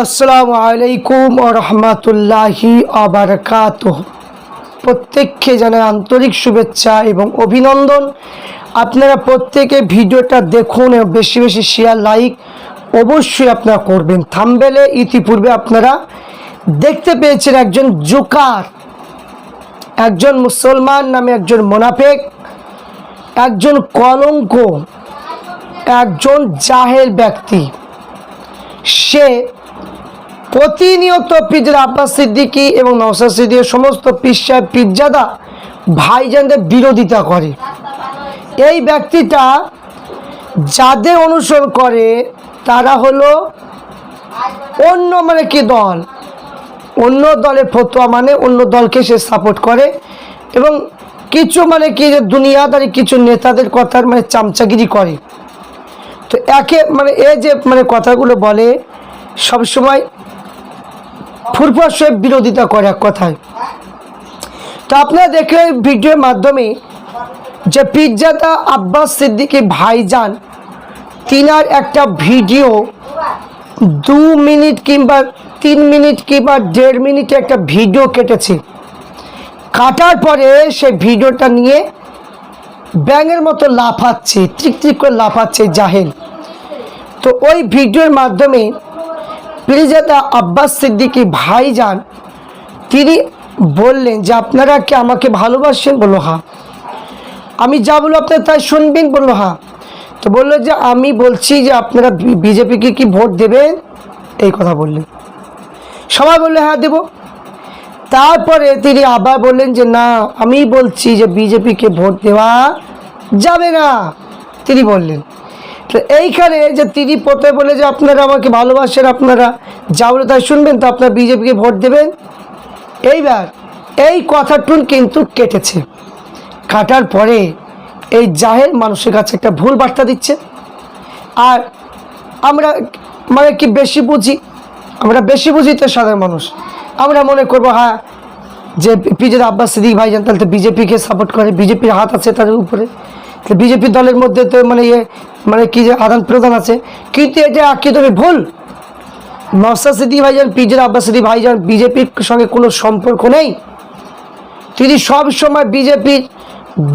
আসসালামু আলাইকুম রহমতুল্লাহি আবরকাত প্রত্যেককে জানাই আন্তরিক শুভেচ্ছা এবং অভিনন্দন। আপনারা প্রত্যেকে ভিডিওটা দেখুন এবং বেশি বেশি শেয়ার লাইক অবশ্যই আপনারা করবেন। থামবেলে ইতিপূর্বে আপনারা দেখতে পেয়েছেন একজন জোকার, একজন মুসলমান নামে একজন মোনাফেক, একজন কলঙ্ক, একজন জাহেল ব্যক্তি। সে প্রতিনিয়ত পিজের আব্বাস সিদ্দিকি এবং নওসাদ সিদ্দিকি সমস্ত পিসা পিজ্জাদা ভাইজানদের বিরোধিতা করে। এই ব্যক্তিটা যাদের অনুসরণ করে, তারা হলো অন্য মানে কি দল? অন্য দলের ফতোয়া মানে অন্য দলকে সে সাপোর্ট করে এবং কিছু মানে কি যে দুনিয়াদারি কিছু নেতাদের কথার মানে চামচাগিরি করে। তো একে মানে এ যে মানে কথাগুলো বলে, সবসময় ফুরফুর সে বিরোধিতা করে এক কথায়। তো আপনারা দেখলেন ভিডিওর মাধ্যমে যে পিজ্জাটা আব্বাস সিদ্দিকি ভাইজান, তিনার একটা ভিডিও দু মিনিট কিংবা তিন মিনিট কিংবা দেড় মিনিটে একটা ভিডিও কেটেছে। কাটার পরে সে ভিডিওটা নিয়ে ব্যাঙের মতো লাফাচ্ছে ত্রিক ত্রিক করে লাফাচ্ছে জাহেল। তো ওই ভিডিওর মাধ্যমে পিরিজাদা আব্বাস সিদ্দিকি ভাইজান, তিনি বললেন যে, আপনারা কি আমাকে ভালোবাসেন? বলল হা আমি যা বলব আপনারা তাই শুনবেন? বলল হা তো বলল যে, আমি বলছি যে, আপনারা বিজেপিকে কি ভোট দেবেন? এই কথা বললেন। সবাই বলল হ্যাঁ দেবো। তারপরে তিনি আবার বললেন যে, না, আমি বলছি যে, বিজেপিকে ভোট দেওয়া যাবে না। তিনি বললেন তো এইখানে যে তিনি প্রথমে বলে যে আপনারা আমাকে ভালোবাসেন, আপনারা যা বলে তাই শুনবেন, তো আপনারা বিজেপিকে ভোট দেবেন। এইবার এই কথাটুন কিন্তু কেটেছে। কাটার পরে এই জাহের মানুষের কাছে একটা ভুল বার্তা দিচ্ছে। আর আমরা মানে কি বেশি বুঝি? আমরা বেশি বুঝি তো সাধারণ মানুষ। আমরা মনে করব হ্যাঁ যে পিজের আব্বাস সিদ্দিক ভাইজান তাহলে তো বিজেপিকে সাপোর্ট করে, বিজেপির হাত আছে তাদের উপরে। বিজেপি দলের মধ্যে তো মানে ইয়ে মানে কি যে আদান প্রদান আছে। কিন্তু এটা তুমি ভুল? নওসাদ সিদ্দিক ভাইজান পিজের আব্বাস সিদ্দিক ভাইজান বিজেপির সঙ্গে কোনো সম্পর্ক নেই। তিনি সব সময় বিজেপির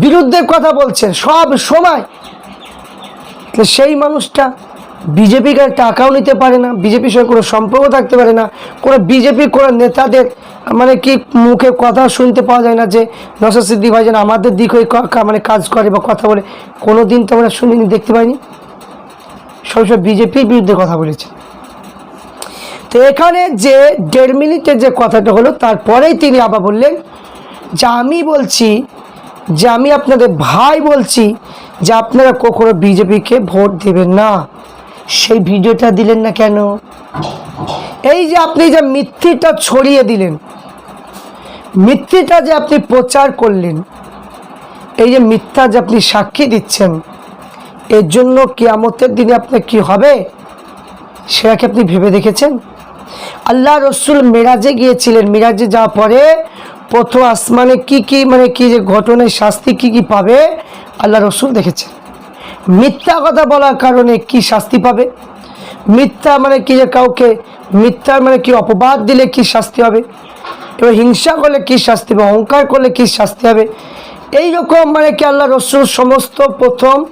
বিরুদ্ধে কথা বলছেন, সব সময়। সেই মানুষটা বিজেপিকে টাকাও নিতে পারে না, বিজেপির সঙ্গে কোনো সম্পর্ক থাকতে পারে না, কোনো বিজেপির কোনো নেতাদের মানে কি মুখে কথা শুনতে পাওয়া যায় না যে নসর সিদ্দিক ভাই যেন আমাদের দিক হয়ে মানে কাজ করে বা কথা বলে। কোনো দিন তো আমরা শুনিনি, দেখতে পাইনি। সবসময় বিজেপির বিরুদ্ধে কথা বলেছে। তো এখানে যে দেড় মিনিটের যে কথাটা হলো, তারপরেই তিনি আবার বললেন যে আমি বলছি, যে আমি আপনাদের ভাই বলছি যে আপনারা কখনো বিজেপিকে ভোট দেবেন না। সেই ভিডিওটা দিলেন না কেন? এই যে আপনি যে মিথ্যিটা ছড়িয়ে দিলেন, মিথ্যিটা যে আপনি প্রচার করলেন, এই যে মিথ্যা যে আপনি সাক্ষী দিচ্ছেন, এর জন্য কিয়ামতের দিনে আপনার কি হবে? সেটা কি আপনি ভেবে দেখেছেন? আল্লাহ রসুল মেরাজে গিয়েছিলেন। মেরাজে যাওয়ার পরে প্রথম আসমানে কি কি মানে কি যে ঘটনায় শাস্তি কি কি পাবে, আল্লাহ রসুল দেখেছেন। মিথ্যা কথা বলার কারণে কি শাস্তি পাবে? মিথ্যা মানে কি যে কাউকে, মিথ্যা মানে কি অপবাদ দিলে কি শাস্তি হবে? এবার হিংসা করলে কি শাস্তি হবে? অহংকার করলে কি শাস্তি হবে? এই রকম মানে কি আল্লাহ রসুল সমস্ত প্রথম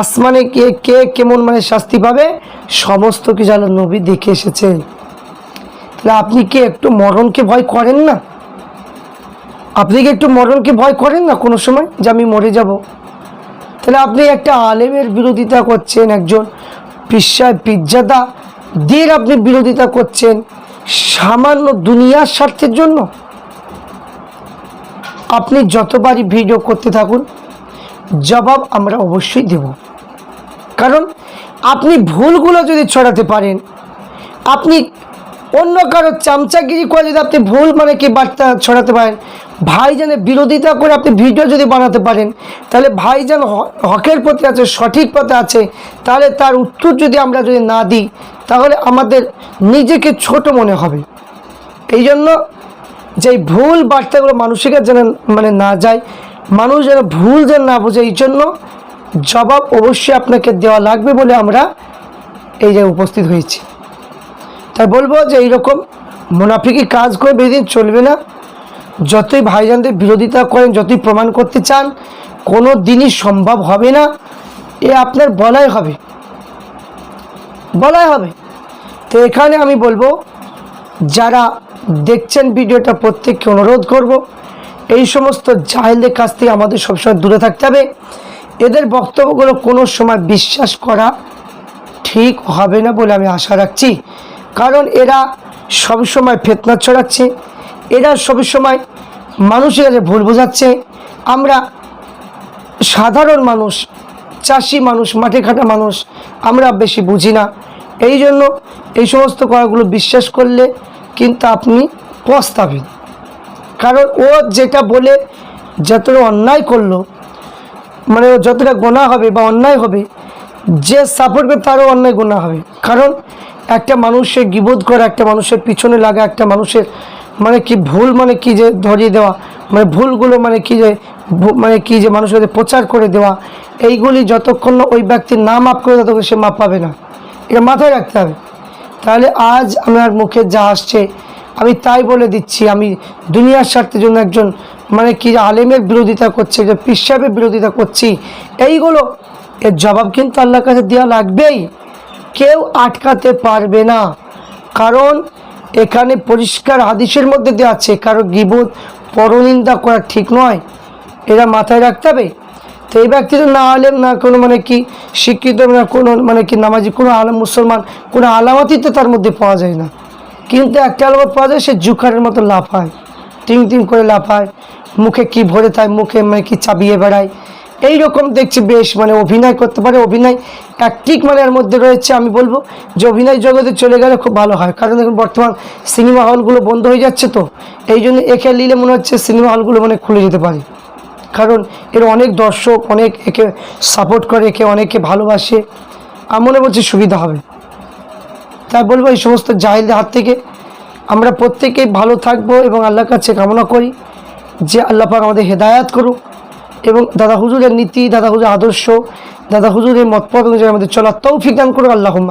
আসমানে কে কে কেমন মানে শাস্তি পাবে? সমস্ত কিছু আল্লাহ নবী দেখে এসেছেন তাহলে আপনি কি একটু মরণকে ভয় করেন না? আপনি কি একটু মরণকে ভয় করেন না কোনো সময়? যে আমি মরে যাব? তাহলে আপনি একটা আলেমের বিরোধিতা করছেন, একজন পিসায় পিজ্জাদা। দের আপনি বিরোধিতা করছেন সামান্য দুনিয়ার স্বার্থের জন্য। আপনি যতবারই ভিডিও করতে থাকুন, জবাব আমরা অবশ্যই দেব। কারণ আপনি ভুলগুলো যদি ছড়াতে পারেন, আপনি অন্য কারও চামচাগিরি করে যদি আপনি ভুল মানে কি বার্তা ছড়াতে পারেন ভাইজানের বিরোধিতা করে আপনি ভিডিও যদি বানাতে পারেন, তাহলে ভাইজান হকের পথে আছে, সঠিক পথে আছে, তাহলে তার উত্তর যদি আমরা যদি না দিই, তাহলে আমাদের নিজেকে ছোট মনে হবে। এই জন্য যে ভুল বার্তাগুলো মানুষের যেন মানে না যায়, মানুষ যেন ভুল যেন না বোঝে, এই জন্য জবাব অবশ্যই আপনাকে দেওয়া লাগবে বলে আমরা এই যে উপস্থিত হয়েছি। তাই বলব যে এইরকম মুনাফিকি কাজ করে বেদিন চলবে না। যতই ভাইজানদের বিরোধিতা করেন, যতই প্রমাণ করতে চান, কোনো দিনই সম্ভব হবে না। এ আপনার বলাই হবে। বলাই হবে। তো এখানে আমি বলব, যারা দেখছেন ভিডিওটা, প্রত্যেককে অনুরোধ করব, এই সমস্ত জাহেলদের কাছ থেকে আমাদের সবসময় দূরে থাকতে হবে। এদের বক্তব্যগুলো কোনো সময় বিশ্বাস করা ঠিক হবে না বলে আমি আশা রাখছি। কারণ এরা সবসময় ফেতনা ছড়াচ্ছে। এরা সবসময় মানুষের ভুল বোঝাচ্ছে। আমরা সাধারণ মানুষ, চাষি মানুষ, মাঠে খাটা মানুষ, আমরা বেশি বুঝি না। এই জন্য এই সমস্ত কথাগুলো বিশ্বাস করলে কিন্তু আপনি পস্তাবেন। কারণ ও যেটা বলে, যতটা অন্যায় করল মানে যতটা গোনা হবে বা অন্যায় হবে, যে সাপোর্ট করবে তারও অন্যায় গোনা হবে। কারণ একটা মানুষের গিবোধ করা, একটা মানুষের পিছনে লাগা, একটা মানুষের মানে কি ভুল মানে কি যে ধরিয়ে দেওয়া? মানে ভুলগুলো মানে কি যে মানে কি যে মানুষের প্রচার করে দেওয়া? এইগুলি যতক্ষণ না ওই ব্যক্তির না মাপ করে ততক্ষণ সে মাপ পাবে না। এটা মাথায় রাখতে হবে। তাহলে আজ আমার মুখে যা আসছে, আমি তাই বলে দিচ্ছি, আমি দুনিয়ার স্বার্থের জন্য একজন মানে কি আলেমের বিরোধিতা করছে যে পিসাবের বিরোধিতা করছি, এইগুলো, এর জবাব কিন্তু আল্লাহর কাছে দেওয়া লাগবেই। কেউ আটকাতে পারবে না। কারণ এখানে পরিষ্কার হাদিসের মধ্যে দেওয়া আছে, কারও গিবুদ পরনিন্দা করা ঠিক নয়। এরা মাথায় রাখতে হবে। তো এই ব্যক্তি তো না আলেম, না কোনো মানে কি শিক্ষিত, না কোনো মানে কি নামাজি, কোনো আলম মুসলমান, কোনো আলামতই তো তার মধ্যে পাওয়া যায় না। কিন্তু একটা আলামত পাওয়া যায়, সে জুকারের মতো লাফায়, টিং টিং করে লাফায়, মুখে কি ভরে তাই মুখে মানে কি চাবিয়ে বেড়ায় এই রকম দেখছি বেশ মানে অভিনয় করতে পারে, অভিনয় অ্যাক্টিক মানে এর মধ্যে রয়েছে, আমি বলব যে অভিনয় জগতে চলে গেলে খুব ভালো হয়। কারণ এখন বর্তমান সিনেমা হলগুলো বন্ধ হয়ে যাচ্ছে তো, এই জন্য একে নিলে মনে হচ্ছে সিনেমা হলগুলো মানে খুলে যেতে পারে। কারণ এর অনেক দর্শক, অনেক একে সাপোর্ট করে, একে অনেকে ভালোবাসে আমি মনে করছি সুবিধা হবে। তাই বলব এই সমস্ত জাহিলদের হাত থেকে আমরা প্রত্যেকেই ভালো থাকব এবং আল্লাহর কাছে কামনা করি যে আল্লাহ পাক আমাদের হেদায়াত করুক। এবং দাদা হুজুরের নীতি, দাদা হুজুর আদর্শ, দাদা হুজুরের মতপথ অনুযায়ী আমাদের চলার তৌফিক দান করুক আল্লাহ